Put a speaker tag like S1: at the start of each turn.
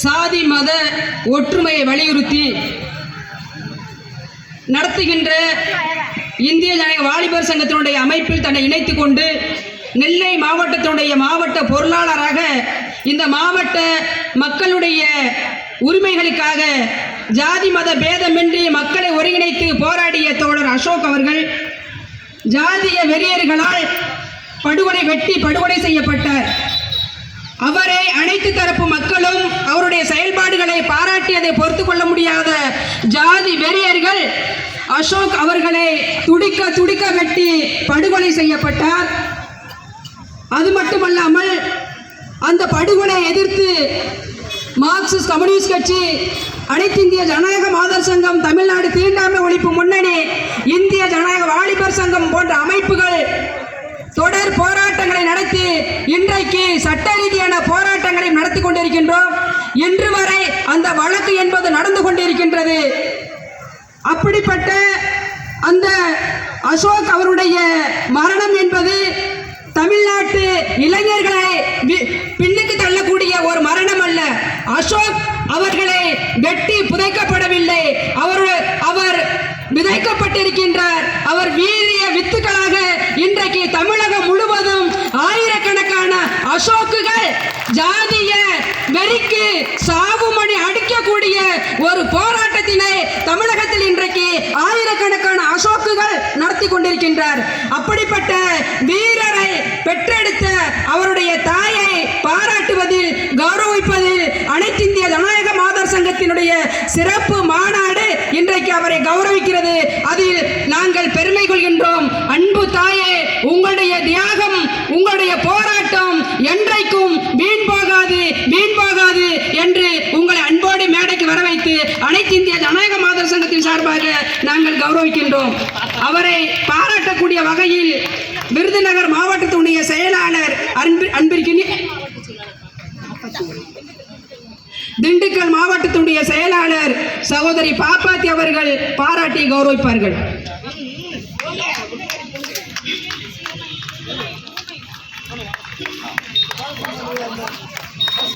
S1: சாதி மத ஒற்றுமையை வலியுறுத்தி நடத்துகின்ற இந்திய ஜனநாயக வாலிபர் சங்கத்தினுடைய அமைப்பில் தன்னை இணைத்து கொண்டு நெல்லை மாவட்டத்தினுடைய மாவட்ட பொருளாளராக இந்த மாவட்ட மக்களுடைய உரிமைகளுக்காக ஜாதி மத பேதமின்றி மக்களை ஒருங்கிணைத்து போராடிய தோழர் அசோக் அவர்கள் ஜாதிய வெறியர்களால் படுகொலை வெட்டி படுகொலை செய்யப்பட்டார். அவரை அனைத்து தரப்பு மக்களும் அவருடைய செயல்பாடுகளை பாராட்டியதை பொறுத்து கொள்ள முடியாத ஜாதி வெறியர்கள் அசோக் அவர்களை துடிக்க துடிக்க வெட்டி படுகொலை செய்யப்பட்டார். அது மட்டுமல்லாமல் அந்த படுகொலை எதிர்த்து மார்க்சிஸ்ட் கம்யூனிஸ்ட் கட்சி அனைத்து இந்திய ஜனநாயக மாதர் சங்கம் தமிழ்நாடு தீண்டாமை ஒழிப்பு முன்னணி இந்திய ஜனநாயக வாலிப சங்கம் போன்ற அமைப்புகள் தொடர் போராட்டங்களை நடத்தி இன்றைக்கு சட்ட ரீதியான போராட்டங்களை நடத்தி கொண்டிருக்கின்றோம். இன்று வரை அந்த வழக்கு என்பது நடந்து கொண்டிருக்கின்றது. அப்படிப்பட்ட அந்த அசோக் அவருடைய மரணம் என்பது தமிழ்நாட்டு இளைஞர்களை பின்னுக்கு தள்ளக்கூடிய ஒரு மரணம் அல்ல. அசோக் அவர்களை வெட்டி புதைக்கப்படவில்லை. அவர் அவர் விதைக்கப்பட்டிருக்கின்றார். அவர் வீரிய வித்துக்களாக இன்றைக்கு தமிழகம் முழுவதும் ஆயிரக்கணக்கான அசோக்குகள் ஜாதிய வெறிக்கு சாவுமணி அடிக்கக்கூடிய ஒரு போராட்டத்தினை தமிழகத்தில் இன்றைக்கு ஆயிரக்கணக்கான அசோக்குகள் நடத்தி கொண்டிருக்கின்றார். அப்படிப்பட்ட வீரரை பெற்றெடுத்த அவருடைய தாயை பாராட்டுவதில் கௌரவிப்பதில் அனைத்து இந்திய ஜனநாயக மாதர் சங்கத்தினுடைய சிறப்பு மாநாடு இன்றைக்கு அவரை கௌரவிக்கிறது. அதில் நாங்கள் பெருமை கொள்கின்றோம். அன்பு தாயே உங்களுடைய தியாகம் உங்களுடைய கூடாது என்று உங்களை அன்போடு மேடைக்கு வர வைத்து அனைத்து இந்திய ஜனநாயக மாதர் சங்கத்தின் சார்பாக நாங்கள் கௌரவிக்கின்றோம். அவரை பாராட்டக்கூடிய வகையில் விருதுநகர் மாவட்டத்துடைய செயலாளர் அன்பு அன்பிற்கினி திண்டுக்கல் மாவட்டத்துடைய செயலாளர் சகோதரி பாப்பாத்தி அவர்கள் பாராட்டி கௌரவிப்பார்கள்.